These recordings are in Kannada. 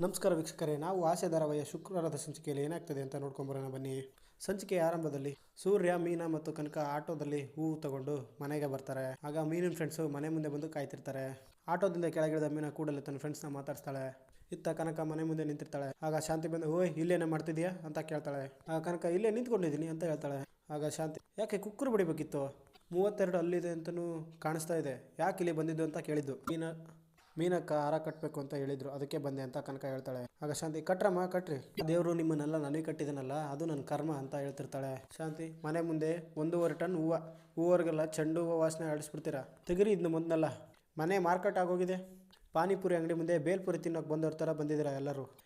ನಮಸ್ಕಾರ ವೀಕ್ಷಕರೇ, ನಾವು ಆಸೆ ಧಾರಾವಾಹಿಯ ಶುಕ್ರವಾರದ ಸಂಚಿಕೆಯಲ್ಲಿ ಏನಾಗ್ತದೆ ಅಂತ ನೋಡ್ಕೊಂಬರೋಣ ಬನ್ನಿ. ಸಂಚಿಕೆಯ ಆರಂಭದಲ್ಲಿ ಸೂರ್ಯ, ಮೀನಾ ಮತ್ತು ಕನಕ ಆಟೋದಲ್ಲಿ ಹೂವು ತಗೊಂಡು ಮನೆಗೆ ಬರ್ತಾರೆ. ಆಗ ಮೀನಿನ ಫ್ರೆಂಡ್ಸು ಮನೆ ಮುಂದೆ ಬಂದು ಕಾಯ್ತಿರ್ತಾರೆ. ಆಟೋದಿಂದ ಕೆಳಗಿಳಿದ ಮೀನಾ ಕೂಡಲೇ ತನ್ನ ಫ್ರೆಂಡ್ಸ್ನ ಮಾತಾಡ್ಸ್ತಾಳೆ. ಇತ್ತ ಕನಕ ಮನೆ ಮುಂದೆ ನಿಂತಿರ್ತಾಳೆ. ಆಗ ಶಾಂತಿ ಬಂದು, ಓಯ್, ಇಲ್ಲೇನೇ ಮಾಡ್ತಿದ್ಯಾ ಅಂತ ಕೇಳ್ತಾಳೆ. ಆಗ ಕನಕ, ಇಲ್ಲೇ ನಿಂತ್ಕೊಂಡಿದ್ದೀನಿ ಅಂತ ಹೇಳ್ತಾಳೆ. ಆಗ ಶಾಂತಿ, ಯಾಕೆ ಕುಕ್ಕರು ಬಡಿಬೇಕಿತ್ತು? ಮೂವತ್ತೆರಡು ಅಲ್ಲಿದೆ ಅಂತಲೂ ಕಾಣಿಸ್ತಾ ಇದೆ. ಯಾಕೆ ಇಲ್ಲಿ ಬಂದಿದ್ದು? ಅಂತ ಕೇಳಿದ್ದು. ಮೀನ ಮೀನಕ್ಕ ಹಾರ ಕಟ್ಟಬೇಕು ಅಂತ ಹೇಳಿದ್ರು. ಅದಕ್ಕೆ ಬಂದೆ ಅಂತ ಕನಕ ಹೇಳ್ತಾಳೆ. ಆಗ ಶಾಂತಿ, ಕಟ್ರಮ್ಮ, ಕಟ್ರಿ. ದೇವರು ನಿಮ್ಮನ್ನೆಲ್ಲ ನನಗೆ ಕಟ್ಟಿದನಲ್ಲ, ಅದು ನನ್ನ ಕರ್ಮ ಅಂತ ಹೇಳ್ತಿರ್ತಾಳೆ. ಶಾಂತಿ, ಮನೆ ಮುಂದೆ ಒಂದೂವರೆ ಟನ್ ಹೂವು, ಹೂವರ್ಗೆಲ್ಲ ಚೆಂಡು ಹೂವು ವಾಸನೆ ಆಡಿಸ್ಬಿಡ್ತೀರಾ? ತೆಗಿರಿ ಇದ್ನ ಮೊದಲೆಲ್ಲ ಮನೆ ಮಾರ್ಕೆಟ್ ಆಗೋಗಿದೆ. ಪಾನಿಪುರಿ ಅಂಗಡಿ ಮುಂದೆ ಬೇಲ್ಪುರಿ ತಿನ್ನೋಕೆ ಬಂದವ್ರ ಥರ ಬಂದಿದ್ದೀರಾ ಎಲ್ಲರೂ?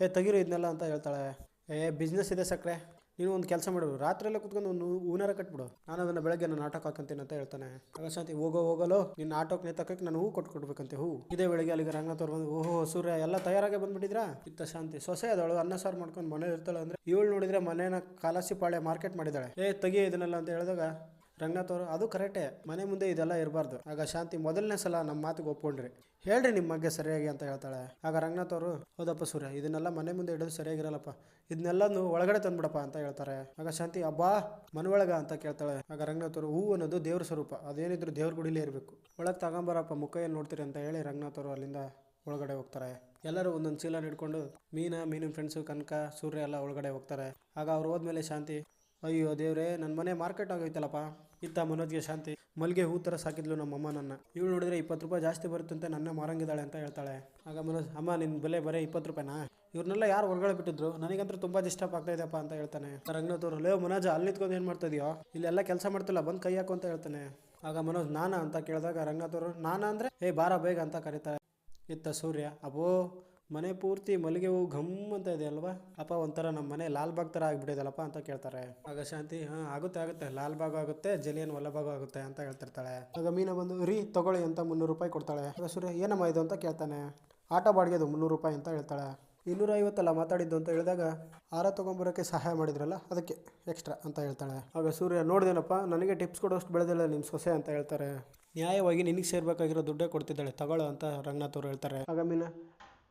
ಏ, ತೆಗಿರಿ ಇದನ್ನೆಲ್ಲ ಅಂತ ಹೇಳ್ತಾಳೆ. ಏ ಬಿಸ್ನೆಸ್ ಇದೆ ಸಕ್ರೆ. ನೀನು ಒಂದು ಕೆಲಸ ಮಾಡು. ರಾತ್ರಿಯಲ್ಲೇ ಕುತ್ಕೊಂಡು ಒಂದು ಹೂನಾರ ಕಟ್ಬಿಡು. ನಾನು ಅದನ್ನು ಬೆಳಗ್ಗೆ ನಾನು ಆಟೋಕ್ ಹಾಕಂತೀನಿ ಅಂತ ಹೇಳ್ತಾನೆ. ಆಗ ಶಾಂತಿ ಹೋಗೋ ಹೋಗಲು, ನಿನ್ನ ಆಟೋಕ್ಕೆ ನೇತಕ್ಕೆ ನಾನು ಹೂ ಕೊಟ್ಟು ಕೊಡ್ಬೇಕಂತೆ ಹೂ. ಇದೇ ಬೆಳಗ್ಗೆ ಅಲ್ಲಿಗೆ ರಂಗನಾಥ್ ಅವ್ರು ಬಂದು, ಓಹೋ, ಸೂರ್ಯ, ಎಲ್ಲ ತಯಾರಾಗಿ ಬಂದ್ಬಿಟ್ಟಿದ್ರಾ? ಇತ್ತ ಶಾಂತಿ. ಸೊಸೆ ಅದಳು ಅನ್ನ ಸಾರು ಮಾಡ್ಕೊಂಡು ಮನೆ ಇರ್ತಾಳೆ ಅಂದ್ರೆ ಇವಳು ನೋಡಿದ್ರೆ ಮನೇನ ಕಾಲಾಸಿ ಪಾಳೆ ಮಾರ್ಕೆಟ್ ಮಾಡಿದಾಳೆ ಏ ತೆಗಿ ಇದನ್ನೆಲ್ಲ ಅಂತ ಹೇಳಿದಾಗ ರಂಗನಾಥ್ ಅವರು ಅದು ಕರೆಕ್ಟೇ. ಮನೆ ಮುಂದೆ ಇದೆಲ್ಲ ಇರಬಾರ್ದು. ಆಗ ಶಾಂತಿ ಮೊದಲನೇ ಸಲ ನಮ್ಮ ಮಾತಿಗೆ ಒಪ್ಕೊಂಡ್ರಿ. ಹೇಳ್ರಿ ನಿಮ್ಮ ಬಗ್ಗೆ ಸರಿಯಾಗಿ ಅಂತ ಹೇಳ್ತಾಳೆ. ಆಗ ರಂಗನಾಥ್ ಅವರು ಹೌದಪ್ಪ ಸೂರ್ಯ, ಇದನ್ನೆಲ್ಲ ಮನೆ ಮುಂದೆ ಇಡೋದು ಸರಿಯಾಗಿರಲ್ಲಪ್ಪ. ಇದನ್ನೆಲ್ಲನು ಒಳಗಡೆ ತಂದ್ಬಿಡಪ್ಪ ಅಂತ ಹೇಳ್ತಾರೆ. ಆಗ ಶಾಂತಿ, ಅಬ್ಬಾ, ಮನೊಳಗ ಅಂತ ಕೇಳ್ತಾಳೆ. ಆಗ ರಂಗನಾಥ್ ಅವರು ಹೂ ಅನ್ನೋದು ದೇವ್ರ ಸ್ವರೂಪ. ಅದೇನಿದ್ರು ದೇವ್ರ ಗುಡಿಲೇ ಇರಬೇಕು. ಒಳಗೆ ತಗೊಂಬರಪ್ಪ ಮುಖ ಏನು ನೋಡ್ತೀರಿ ಅಂತ ಹೇಳಿ ರಂಗನಾಥ್ ಅವರು ಅಲ್ಲಿಂದ ಒಳಗಡೆ ಹೋಗ್ತಾರೆ. ಎಲ್ಲರೂ ಒಂದೊಂದು ಚೀಲ ಹಿಡ್ಕೊಂಡು ಮೀನ, ಮೀನಿನ ಫ್ರೆಂಡ್ಸು ಕನಕ, ಸೂರ್ಯ ಎಲ್ಲ ಒಳಗಡೆ ಹೋಗ್ತಾರೆ. ಆಗ ಅವ್ರು ಹೋದ್ಮೇಲೆ ಶಾಂತಿ, ಅಯ್ಯೋ ದೇವ್ರೆ ನನ್ನ ಮನೆ ಮಾರ್ಕೆಟ್ ಆಗೋಯ್ತಲ್ಲಪ್ಪ. ಇತ್ತ ಮನೋಜ್ಗೆ ಶಾಂತಿ. ಮಲ್ಲಿಗೆ ಹೂ ಥರ ಸಾಕಿದ್ಲು ನಮ್ಮ ಅಮ್ಮ ನನ್ನ. ಇವಳು ನೋಡಿದ್ರೆ ಇಪ್ಪತ್ತು ರೂಪಾಯಿ ಜಾಸ್ತಿ ಬರುತ್ತಂತೆ, ನನ್ನ ಮಾರಂಗಿದ್ದಾಳೆ ಅಂತ ಹೇಳ್ತಾಳೆ. ಆಗ ಮನೋಜ್, ಅಮ್ಮ ನಿನ್ನ ಬೆಲೆ ಬರೀ ಇಪ್ಪತ್ತು ರೂಪಾಯಿನಾ? ಇವ್ರನ್ನೆಲ್ಲ ಯಾರು ಹೊರಗಡೆ ಬಿಟ್ಟಿದ್ರು? ನನಗಂತೂ ತುಂಬ ಡಿಸ್ಟರ್ಬ್ ಆಗ್ತಾ ಇದೆಯಪ್ಪ ಅಂತ ಹೇಳ್ತಾನೆ. ರಂಗನಾಥವ್ರು ಲೇ, ಮನೋಜ್, ಅಲ್ಲಿ ನಿಂತ್ಕೊಂಡು ಏನು ಮಾಡ್ತಾ ಇದೆಯೋ? ಇಲ್ಲೆಲ್ಲ ಕೆಲಸ ಮಾಡ್ತಿಲ್ಲ, ಬಂದು ಕೈ ಹಾಕು ಅಂತ ಹೇಳ್ತಾನೆ. ಆಗ ಮನೋಜ್, ನಾನಾ? ಅಂತ ಕೇಳಿದಾಗ ರಂಗನಾಥವ್ರು ನಾನಾ ಅಂದರೆ, ಏ, ಬಾರ, ಬೇಗ ಅಂತ ಕರೀತಾರೆ. ಇತ್ತ ಸೂರ್ಯ, ಅಬ್ಬೋ ಮನೆ ಪೂರ್ತಿ ಮಲ್ಲಿಗೆ ಹೂವು ಘಮ್ ಅಂತ ಇದೆ ಅಲ್ವಾ? ಅಪ್ಪ ಒಂಥರ ನಮ್ಮ ಮನೆ ಲಾಲ್ಬಾಗ್ ಥರ ಆಗಿಬಿಟ್ಟಿದಲ್ಲಪ್ಪ ಅಂತ ಕೇಳ್ತಾರೆ. ಆಗ ಶಾಂತಿ, ಹಾಂ, ಆಗುತ್ತೆ ಆಗುತ್ತೆ. ಲಾಲ್ಬಾಗ್ ಆಗುತ್ತೆ, ಜಲಿಯನ್ ವಲ್ಲಭಾಗ್ ಆಗುತ್ತೆ ಅಂತ ಹೇಳ್ತಿರ್ತಾಳೆ. ಆಗ ಮೀನ ಬಂದು, ರೀ, ತಗೊಳ್ಳಿ ಅಂತ ಮುನ್ನೂರು ರೂಪಾಯಿ ಕೊಡ್ತಾಳೆ. ಆಗ ಸೂರ್ಯ, ಏನಮ್ಮ ಇದು ಅಂತ ಕೇಳ್ತಾನೆ. ಆಟೋ ಬಾಡಿಗೆದು ಮುನ್ನೂರು ರೂಪಾಯಿ ಅಂತ ಹೇಳ್ತಾಳೆ. ಇನ್ನೂರ ಐವತ್ತಲ್ಲ ಮಾತಾಡಿದ್ದು ಅಂತ ಹೇಳಿದಾಗ ಹಾರ ತೊಗೊಂಬರೋಕ್ಕೆ ಸಹಾಯ ಮಾಡಿದ್ರಲ್ಲ, ಅದಕ್ಕೆ ಎಕ್ಸ್ಟ್ರಾ ಅಂತ ಹೇಳ್ತಾಳೆ. ಆಗ ಸೂರ್ಯ, ನೋಡಿದೇನಪ್ಪ, ನನಗೆ ಟಿಪ್ಸ್ ಕೊಡೋಷ್ಟು ಬೆಳೆದಿಲ್ಲ ನಿಮ್ಮ ಸೊಸೆ ಅಂತ ಹೇಳ್ತಾರೆ. ನ್ಯಾಯವಾಗಿ ನಿನಗೆ ಸೇರ್ಬೇಕಾಗಿರೋ ದುಡ್ಡೇ ಕೊಡ್ತಿದ್ದಾಳೆ, ತಗೊಳ್ಳೋ ಅಂತ ರಂಗನಾಥ್ ಅವರು ಹೇಳ್ತಾರೆ. ಆಗ ಮೀನ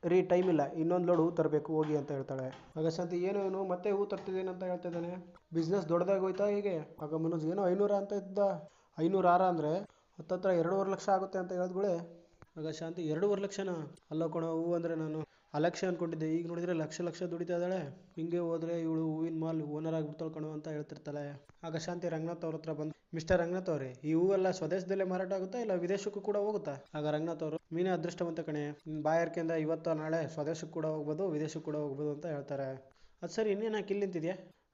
ರೀ ಟೈಮ್ ಇಲ್ಲ. ಇನ್ನೊಂದು ಲೋಡ್ ಹೂ ತರಬೇಕು, ಹೋಗಿ ಅಂತ ಹೇಳ್ತಾಳೆ. ಆಗ ಶಾಂತಿ ಏನು ಏನು, ಮತ್ತೆ ಹೂ ತರ್ತಿದ್ದೇನೆ ಅಂತ ಹೇಳ್ತಾ ಇದ್ದಾನೆ. ಬಿಸ್ನೆಸ್ ದೊಡ್ಡದಾಗಿ ಹೋಯ್ತಾ ಹೀಗೆ? ಆಗ ಮನೋಜ್, ಏನೋ ಐನೂರ ಅಂತ ಇದ್ದ. ಐನೂರು ಆರ ಅಂದರೆ ಹತ್ತತ್ರ ಎರಡೂವರೆ ಲಕ್ಷ ಆಗುತ್ತೆ ಅಂತ ಹೇಳಿದ್ಗಳೇ? ಆಗ ಶಾಂತಿ ಎರಡೂವರೆ ಲಕ್ಷನಾ? ಅಲ್ಲ ಕಣೋ, ಹೂ ಅಂದರೆ ನಾನು ಅಲಕ್ಷ ಅಂದ್ಕೊಂಡಿದ್ದೆ ಈಗ ನೋಡಿದರೆ ಲಕ್ಷ ಲಕ್ಷ ದುಡಿತಾ ಇದ್ದಾಳೆ. ಹಿಂಗೆ ಹೋದ್ರೆ ಇವಳು ಹೂವಿನ ಮಾಲ್ ಓನರ್ ಆಗಿಬಿಡ್ತಾಳೆ ಕಣೋ ಅಂತ ಹೇಳ್ತಿರ್ತಾಳೆ. ಆಗ ಶಾಂತಿ ರಂಗನಾಥ್ ಅವ್ರ ಹತ್ರ ಬಂದು, ಮಿಸ್ಟರ್ ರಂಗನಾಥ್ ಅವರೇ, ಈ ಹೂವೆಲ್ಲ ಸ್ವದೇಶದಲ್ಲೇ ಮಾರಾಟ ಆಗುತ್ತಾ ಇಲ್ಲ ವಿದೇಶಕ್ಕೂ ಕೂಡ ಹೋಗುತ್ತಾ? ಆಗ ರಂಗನಾಥ್ ಅವರು, ಮೀನೇ, ಅದೃಷ್ಟವಂತ ಕಣೆ. ಬಾಯಾರಿಕೆಯಿಂದ ಇವತ್ತು ನಾಳೆ ಸ್ವದೇಶಕ್ಕೆ ಕೂಡ ಹೋಗ್ಬೋದು, ವಿದೇಶಕ್ಕೆ ಕೂಡ ಹೋಗ್ಬೋದು ಅಂತ ಹೇಳ್ತಾರೆ. ಅದು ಸರಿ, ಇನ್ನೇನು ಇಲ್ಲಿ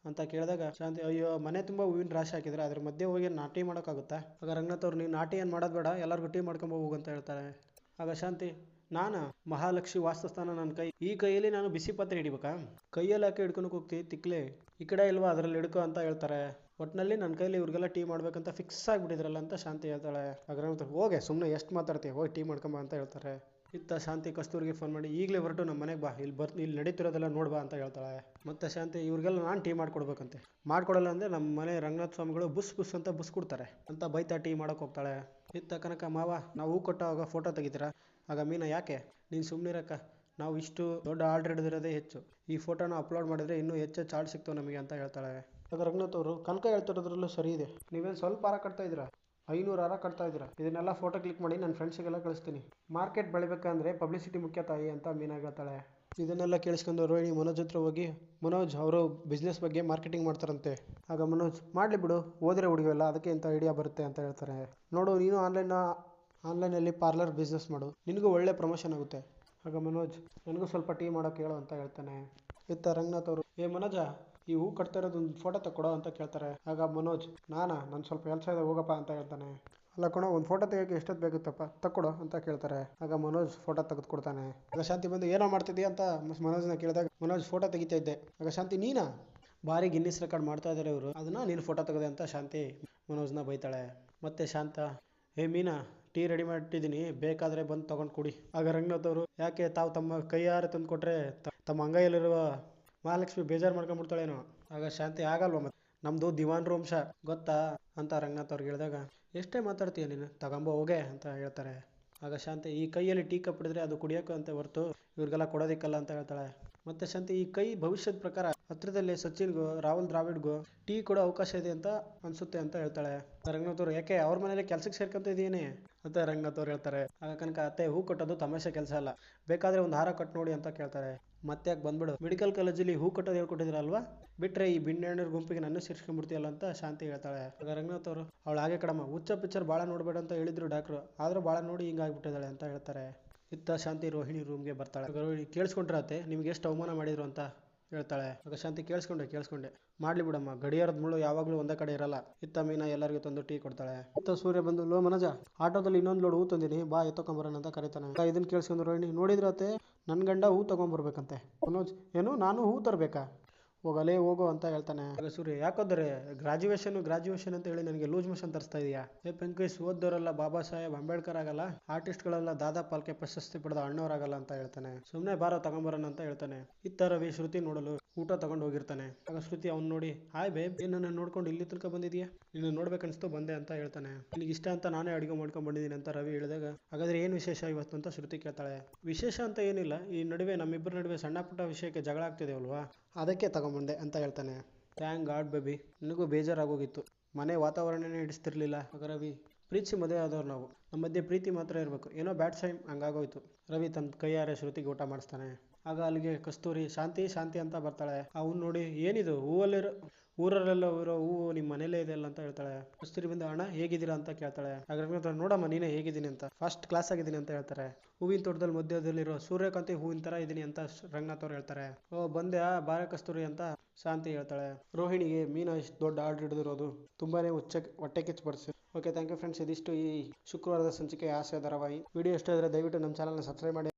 ಅಂತ ಕೇಳಿದಾಗ ಶಾಂತಿ, ಅಯ್ಯೋ, ಮನೆ ತುಂಬ ಹೂವಿನ ರಾಶಿ ಹಾಕಿದ್ರೆ ಅದ್ರ ಮಧ್ಯೆ ಹೋಗಿ ನಾಟಿ ಮಾಡೋಕ್ಕಾಗುತ್ತಾ? ಆಗ ರಂಗನಾಥ್ ಅವ್ರು ನೀವು ನಾಟಿ ಏನು ಮಾಡೋದು ಬೇಡ, ಎಲ್ಲರಿಗೂ ಟೀ ಮಾಡ್ಕೊಂಬ ಹೋಗು ಅಂತ ಹೇಳ್ತಾರೆ. ಆಗ ಶಾಂತಿ ನಾನಾ ಮಹಾಲಕ್ಷ್ಮಿ ವಾಸ್ತಸ್ಥಾನ ನನ್ನ ಕೈ. ಈ ಕೈಯಲ್ಲಿ ನಾನು ಬಿಸಿ ಪಾತ್ರೆ ಹಿಡಿಬೇಕಾ? ಕೈಯಲ್ಲಿ ಹಾಕಿ ಹಿಡ್ಕೊಂಡು ಹೋಗ್ತಿ ತಿಕ್ಲೆ? ಈ ಕಡೆ ಇಲ್ವಾ ಅದರಲ್ಲಿ ಹಿಡ್ಕೊ ಅಂತ ಹೇಳ್ತಾರೆ. ಒಟ್ಟಿನಲ್ಲಿ ನನ್ನ ಕೈಯಲ್ಲಿ ಇವ್ರಿಗೆಲ್ಲ ಟೀ ಮಾಡ್ಬೇಕಂತ ಫಿಕ್ಸ್ ಆಗಿಬಿಟ್ಟಿದ್ರಲ್ಲ ಅಂತ ಶಾಂತಿ ಹೇಳ್ತಾಳೆ. ರಂಗನಾಥ್ ಹೋಗೆ ಸುಮ್ಮನೆ ಎಷ್ಟು ಮಾತಾಡ್ತೀಯ ಹೋಗಿ ಟೀ ಮಾಡ್ಕೊಂಬ ಅಂತ ಹೇಳ್ತಾರೆ. ಇತ್ತ ಶಾಂತಿ ಕಸ್ತೂರಿಗೆ ಫೋನ್ ಮಾಡಿ, ಈಗಲೇ ಹೊರಟು ನಮ್ಮ ಮನೆಗೆ ಬಾ ಇಲ್ಲಿ ಬರ್ ಇಲ್ಲಿ ನಡೀತಿರೋದೆಲ್ಲ ನೋಡ್ಬಾ ಅಂತ ಹೇಳ್ತಾಳೆ. ಮತ್ತೆ ಶಾಂತಿ, ಇವ್ರಿಗೆಲ್ಲ ನಾನು ಟೀ ಮಾಡ್ಕೊಡ್ಬೇಕಂತೆ. ಮಾಡ್ಕೊಡಲ್ಲ ಅಂದರೆ ನಮ್ಮ ಮನೆ ರಂಗನಾಥ ಸ್ವಾಮಿಗಳು ಬುಸ್ ಬುಸ್ ಅಂತ ಬುಸ್ ಕೊಡ್ತಾರೆ. ಅಂತ ಬೈತಾ ಟೀ ಮಾಡೋಕೆ ಹೋಗ್ತಾಳೆ. ಇತ್ತ ಕನಕ, ಮಾವ, ನಾವು ಹೂ ಕೊಟ್ಟಾಗ ಫೋಟೋ ತೆಗಿತೀರಾ? ಆಗ ಮೀನಾ, ಯಾಕೆ? ನೀನು ಸುಮ್ಮನಿರಕ್ಕ ನಾವು ಇಷ್ಟು ದೊಡ್ಡ ಆರ್ಡರ್ ಹಿಡಿದಿರೋದೇ ಹೆಚ್ಚು. ಈ ಫೋಟೋನ ಅಪ್ಲೋಡ್ ಮಾಡಿದರೆ ಇನ್ನೂ ಹೆಚ್ಚು ಚಾರ್ಜ್ ಸಿಗ್ತವೆ ನಮಗೆ? ಅಂತ ಹೇಳ್ತಾಳೆ. ಆಗ ರಂಗನಾಥ್ ಅವರು ಕನಕ ಹೇಳ್ತಿರೋದ್ರಲ್ಲೂ ಸರಿ ಇದೆ. ನೀವೇನು ಸ್ವಲ್ಪ ಹಾರ ಕಟ್ತಾ ಇದ್ದೀರಾ? ಐನೂರು ಆರ ಕಟ್ತಾ ಇದ್ದೀರಾ? ಇದನ್ನೆಲ್ಲ ಫೋಟೋ ಕ್ಲಿಕ್ ಮಾಡಿ ನನ್ನ ಫ್ರೆಂಡ್ಸಿಗೆಲ್ಲ ಕಳಿಸ್ತೀನಿ. ಮಾರ್ಕೆಟ್ ಬೆಳಿಬೇಕಂದ್ರೆ ಪಬ್ಲಿಸಿಟಿ ಮುಖ್ಯ ತಾಯಿ, ಅಂತ ಮೀನಾ ಹೇಳ್ತಾಳೆ. ಇದನ್ನೆಲ್ಲ ಕೇಳಿಸ್ಕೊಂಡು ರೋಹಿಣಿ, ಮನೋಜ್ ಹತ್ರ ಹೋಗಿ, ಮನೋಜ್, ಅವರು ಬಿಸ್ನೆಸ್ ಬಗ್ಗೆ ಮಾರ್ಕೆಟಿಂಗ್ ಮಾಡ್ತಾರಂತೆ. ಆಗ ಮನೋಜ್, ಮಾಡಲಿ ಬಿಡು ಓದ್ರೆ ಹುಡುಗಿಯಲ್ಲ ಅದಕ್ಕೆ ಇಂಥ ಐಡಿಯಾ ಬರುತ್ತೆ, ಅಂತ ಹೇಳ್ತಾರೆ. ನೋಡು, ನೀನು ಆನ್ಲೈನ್ ಆನ್ಲೈನಲ್ಲಿ ಪಾರ್ಲರ್ ಬಿಸ್ನೆಸ್ ಮಾಡು. ನಿನಗೂ ಒಳ್ಳೆ ಪ್ರಮೋಷನ್ ಆಗುತ್ತೆ. ಆಗ ಮನೋಜ್, ನನಗೂ ಸ್ವಲ್ಪ ಟೀ ಮಾಡೋಕೆ ಹೇಳು ಅಂತ ಹೇಳ್ತಾನೆ. ಇತ್ತ ರಂಗನಾಥ್ ಅವರು, ಏ ಮನೋಜ, ಈ ಹೂ ಕಟ್ತಾ ಇರೋದು ಒಂದು ಫೋಟೋ ತಕ್ಕೊಡೋ ಅಂತ ಕೇಳ್ತಾರೆ. ಆಗ ಮನೋಜ್, ನಾನಾ, ನಾನು ಸ್ವಲ್ಪ ಕೆಲಸ ಇದೆ ಹೋಗಪ್ಪ ಅಂತ ಹೇಳ್ತಾನೆ. ಅಲ್ಲ ಕಣೋ, ಒಂದು ಫೋಟೋ ತೆಗಿಯೋಕೆ ಎಷ್ಟೊತ್ತು ಬೇಕುತ್ತಪ್ಪ? ತಕ್ಕೊಡು ಅಂತ ಕೇಳ್ತಾರೆ. ಆಗ ಮನೋಜ್ ಫೋಟೋ ತೆಗೆದು ಕೊಡ್ತಾನೆ. ಆಗ ಶಾಂತಿ ಬಂದು ಏನೋ ಮಾಡ್ತಿದ್ದೀಯ ಅಂತ ಮನೋಜ್ನ ಕೇಳಿದಾಗ ಮನೋಜ್ ಫೋಟೋ ತೆಗಿತಾ ಇದ್ದೆ. ಆಗ ಶಾಂತಿ, ನೀನಾ? ಭಾರಿ ಗಿನ್ನಿಸ್ ರೆಕಾರ್ಡ್ ಮಾಡ್ತಾ ಇದ್ದಾರೆ ಇವರು. ಅದನ್ನ ನೀನು ಫೋಟೋ ತೆಗೆದೆ ಅಂತ ಶಾಂತಿ ಮನೋಜ್ನ ಬೈತಾಳೆ. ಮತ್ತೆ ಶಾಂತ ಹೇ ಮೀನಾ ಟೀ ರೆಡಿ ಮಾಡಿಟ್ಟಿದ್ದೀನಿ. ಬೇಕಾದರೆ ಬಂದು ತೊಗೊಂಡು ಕುಡಿ. ಆಗ ರಂಗನಾಥ್ ಅವರು ಯಾಕೆ ತಾವು ತಮ್ಮ ಕೈಯಾರೆ ತಂದು ಕೊಟ್ಟರೆ ತಮ್ಮ ಅಂಗೈಯಲ್ಲಿರುವ ಮಹಾಲಕ್ಷ್ಮಿ ಬೇಜಾರು ಮಾಡ್ಕೊಂಡ್ಬಿಡ್ತಾಳೇನೋ? ಆಗ ಶಾಂತಿ ಆಗಲ್ವ ಮತ್ತೆ? ನಮ್ಮದು ದಿವಾನ್ ವಂಶ ಗೊತ್ತಾ? ಅಂತ ರಂಗನಾಥ್ ಅವ್ರಿಗೆ ಹೇಳಿದಾಗ ಎಷ್ಟೇ ಮಾತಾಡ್ತೀಯ ನೀನು? ತಗೊಂಬೋ, ಹೋಗೆ, ಅಂತ ಹೇಳ್ತಾರೆ. ಆಗ ಶಾಂತಿ, ಈ ಕೈಯಲ್ಲಿ ಟೀ ಕಪ್ ಹಿಡಿದ್ರೆ ಅದು ಕುಡಿಯೋಕೆ ಅಂತ ಹೊರತು ಇವ್ರಿಗೆಲ್ಲ ಕೊಡೋದಿಕ್ಕಲ್ಲ ಅಂತ ಹೇಳ್ತಾಳೆ. ಮತ್ತೆ ಶಾಂತಿ, ಈ ಕೈ ಭವಿಷ್ಯದ ಪ್ರಕಾರ ಹತ್ರದಲ್ಲಿ ಸಚಿನ್ಗೂ, ರಾಹುಲ್ ದ್ರಾವಿಡ್ಗೂ ಟೀ ಕೊಡೋ ಅವಕಾಶ ಇದೆ ಅಂತ ಅನ್ಸುತ್ತೆ ಅಂತ ಹೇಳ್ತಾಳೆ. ರಂಗನಾಥ್ ಅವರು ಯಾಕೆ? ಅವ್ರ ಮನೇಲಿ ಕೆಲ್ಸಕ್ಕೆ ಸೇರ್ಕೊಂತ ಇದೀನಿ ಅಂತ ರಂಗನಾಥ್ ಅವ್ರು ಹೇಳ್ತಾರೆ, ಆಗ ಕನಕ ಅತ್ತೆ ಹೂ ಕಟ್ಟೋದು ತಮಾಷೆ ಕೆಲಸ ಅಲ್ಲ, ಬೇಕಾದ್ರೆ ಒಂದು ಹಾರ ಕಟ್ ನೋಡಿ ಅಂತ ಕೇಳ್ತಾರೆ. ಮತ್ತೆ ಯಾಕೆ ಬಂದ್ಬಿಡು ಮೆಡಿಕಲ್ ಕಾಲೇಜಲ್ಲಿ ಹೂ ಕಟ್ಟೋದು ಹೇಳ್ಕೊಟ್ಟಿದ್ರಲ್ವಾ ಬಿಟ್ರೆ ಈ ಬಿಣ್ಣೆಣ್ಣರ ಗುಂಪಿಗೆ ನನ್ನ ಸೇರ್ಸ್ಕೊಂಡ್ಬಿಡ್ತೀಯಲ್ಲ ಅಂತ ಶಾಂತಿ ಹೇಳ್ತಾಳೆ. ಆಗ ರಂಗನಾಥ್ ಅವರು ಅವಳು ಹಾಗೆ ಕಡಮ್ಮ ಹುಚ್ಚ ಪಿಕ್ಚರ್ ಭಾಳ ನೋಡ್ಬೇಡ ಅಂತ ಹೇಳಿದ್ರು ಡಾಕ್ಟ್ರು, ಆದ್ರೂ ಭಾಳ ನೋಡಿ ಹಿಂಗಾಗ್ಬಿಟ್ಟಿದ್ದಾಳೆ ಅಂತ ಹೇಳ್ತಾರೆ. ಇತ್ತ ಶಾಂತಿ ರೋಹಿಣಿ ರೂಮ್ಗೆ ಬರ್ತಾಳೆ. ರೋಹಿಣಿ ಕೇಳಿಸ್ಕೊಂಡ್ರತ್ತೆ ನಿಮ್ಗೆ ಎಷ್ಟು ಅವಮಾನ ಮಾಡಿದ್ರು ಅಂತ? ಹೇಳ್ತಾಳೆ. ಆಗ ಶಾಂತಿ ಕೇಳಿಸ್ಕೊಂಡೆ ಕೇಳಿಸ್ಕೊಂಡೆ. ಮಾಡ್ಲಿ ಬಿಡಮ್ಮ, ಗಡಿಯಾರದ ಮುಳ್ಳು ಯಾವಾಗಲೂ ಒಂದೇ ಕಡೆ ಇರಲ್ಲ. ಇತ್ತ ಮೀನಾ ಎಲ್ಲರಿಗೂ ತಂದು ಟೀ ಕೊಡ್ತಾಳೆ. ಇತ್ತ ಸೂರ್ಯ ಬಂದು, ಲೋ ಮನಜ, ಆಟೋದಲ್ಲಿ ಇನ್ನೊಂದು ಲೋಡ್ ಹೂ ತಂದಿನಿ, ಬಾ ಎತ್ತಕೊಂಬರೋಣ ಅಂತ ಕರೀತಾನೆ. ಇದನ್ನ ಕೇಳಿಸ್ಕೊಂಡು ರೋಹಿಣಿ ನೋಡಿದ್ರತ್ತೆ ನನ್ನ ಗಂಡ ಹೂ ತಗೊಂಬರ್ಬೇಕಂತೆ. ಮನೋಜ್, ಏನು, ನಾನು ಹೂ ತರಬೇಕಾ? ಹೋಗಲೇ ಹೋಗು ಅಂತ ಹೇಳ್ತಾನೆ. ಆಗ ಸೂರ್ಯ, ಯಾಕೋದ್ರೆ ಗ್ರಾಜುಯೇಷನ್ ಗ್ರಾಜುಯೇಷನ್ ಅಂತ ಹೇಳಿ ನನಗೆ ಲೂಸ್ ಮೋಷನ್ ತರಿಸ್ತಾ ಇದೆಯಾ? ಏ ಪೆಂಕೇಶ್ ಓದ್ದವರೆಲ್ಲ ಬಾಬಾ ಸಾಹೇಬ್, ಅಂಬೇಡ್ಕರ್ ಆಗಲ್ಲ? ಆರ್ಟಿಸ್ಟ್ಗಳೆಲ್ಲ ದಾದಾ ಪಾಲ್ಕೆ ಪ್ರಶಸ್ತಿ ಪಡೆದ ಅಣ್ಣವರಾಗಲ್ಲ ಅಂತ ಹೇಳ್ತಾನೆ. ಸುಮ್ಮನೆ ಬಾರ ತಗೊಂಬರೋಣ ಅಂತ ಹೇಳ್ತಾನೆ. ಇತ್ತ ರವಿ ಶ್ರುತಿ ನೋಡಲು ಊಟ ತಗೊಂಡು ಹೋಗಿರ್ತಾನೆ. ಆಗ ಶ್ರುತಿ ಅವ್ನು ನೋಡಿ, ಹಾಯ್ ಬೇಬ್ ಏನನ್ನ ನನ್ನ ನೋಡ್ಕೊಂಡು ಇಲ್ಲಿ ತನಕ ಬಂದಿದ್ಯಾ? ನೀನು ನೋಡ್ಬೇಕನ್ಸ್ತು ಬಂದೆ ಅಂತ ಹೇಳ್ತಾನೆ. ನಿನಗೆ ಇಷ್ಟ ಅಂತ ನಾನೇ ಅಡುಗೆ ಮಾಡ್ಕೊಂಡು ಬಂದಿದ್ದೀನಿ ಅಂತ ರವಿ ಹೇಳಿದಾಗ, ಹಾಗಾದ್ರೆ ಏನು ವಿಶೇಷ ಇವತ್ತು? ಅಂತ ಶ್ರುತಿ ಕೇಳ್ತಾಳೆ. ವಿಶೇಷ ಅಂತ ಏನಿಲ್ಲ, ಈ ನಡುವೆ ನಮ್ಮಿಬ್ಬರ ನಡುವೆ ಸಣ್ಣ ಪುಟ್ಟ ವಿಷಯಕ್ಕೆ ಜಗಳ ಆಗ್ತಿದೆ ಅಲ್ವಾ? ಅದಕ್ಕೆ ತಗೊಂಬಂದೆ ಅಂತ ಹೇಳ್ತಾನೆ. Thank god baby. ನನಗೂ ಬೇಜಾರಾಗೋಗಿತ್ತು. ಮನೆ ವಾತಾವರಣನೇ ಹಿಡಿಸ್ತಿರ್ಲಿಲ್ಲ. ಆಗ ರವಿ, ಪ್ರೀತಿ ಮದುವೆ ಆದವ್ರು ನಾವು. ನಮ್ಮ ಮಧ್ಯೆ ಪ್ರೀತಿ ಮಾತ್ರ ಇರಬೇಕು. ಏನೋ ಬ್ಯಾಡ್ ಸೈಮ್ ಹಂಗಾಗೋಯ್ತು. ರವಿ ತನ್ನ ಕೈಯಾರೆ ಶ್ರುತಿಗೆ ಊಟ ಮಾಡಿಸ್ತಾನೆ. ಆಗ ಅಲ್ಲಿಗೆ ಕಸ್ತೂರಿ, ಶಾಂತಿ ಶಾಂತಿ ಅಂತ ಬರ್ತಾಳೆ. ಅವ್ನು ನೋಡಿ, ಏನಿದು? ಹೂವಲ್ಲಿರೋ ಊರಲ್ಲೆಲ್ಲ ಇರೋ ಹೂವು ನಿಮ್ಮ ಮನೇಲೇ ಇದೆ ಅಂತ ಹೇಳ್ತಾಳೆ. ಕಸ್ತೂರಿ ಬಂದು ಅಣ್ಣ ಹೇಗಿದ್ದೀರಾ ಅಂತ ಕೇಳ್ತಾಳೆ. ಆಗ ರಂಗನಾಥ್ ನೋಡಮ್ಮ, ನೀನೇ ಹೇಗಿದ್ದೀನಿ ಅಂತ. ಫಸ್ಟ್ ಕ್ಲಾಸ್ ಆಗಿದ್ದೀನಿ ಅಂತ ಹೇಳ್ತಾರೆ. ಹೂವಿನ ತೋಟದಲ್ಲಿ ಮಧ್ಯದಲ್ಲಿರೋ ಸೂರ್ಯಕಾಂತಿ ಹೂವಿನ ತರ ಇದ್ದೀನಿ ಅಂತ ರಂಗನಾಥ್ ಅವ್ರು ಹೇಳ್ತಾರೆ. ಓ ಬಂದೆ ಬಾರ ಕಸ್ತೂರಿ ಅಂತ ಶಾಂತಿ ಹೇಳ್ತಾಳೆ. ರೋಹಿಣಿಗೆ ಮೀನಾ ಇಷ್ಟು ದೊಡ್ಡ ಆರ್ಡರ್ ಹಿಡಿದಿರೋದು. ತುಂಬಾನೇ ಉಚ್ಚ ಹೊಟ್ಟೆ ಕಿಚ್ಚು ಬರ್ಸಿ. ಓಕೆ ಥ್ಯಾಂಕ್ ಯು ಫ್ರೆಂಡ್ಸ್ ಇದಿಷ್ಟು ಈ ಶುಕ್ರವಾರದ ಸಂಚಿಕೆ ಆಸೆ ಧಾರಾವಾಹಿ ವಿಡಿಯೋ ಇಷ್ಟ ಇದ್ರೆ ದಯವಿಟ್ಟು ನಮ್ಮ ಚಾನಲ್ನ ಸಬ್ಸ್ಕ್ರೈಬ್ ಮಾಡಿ.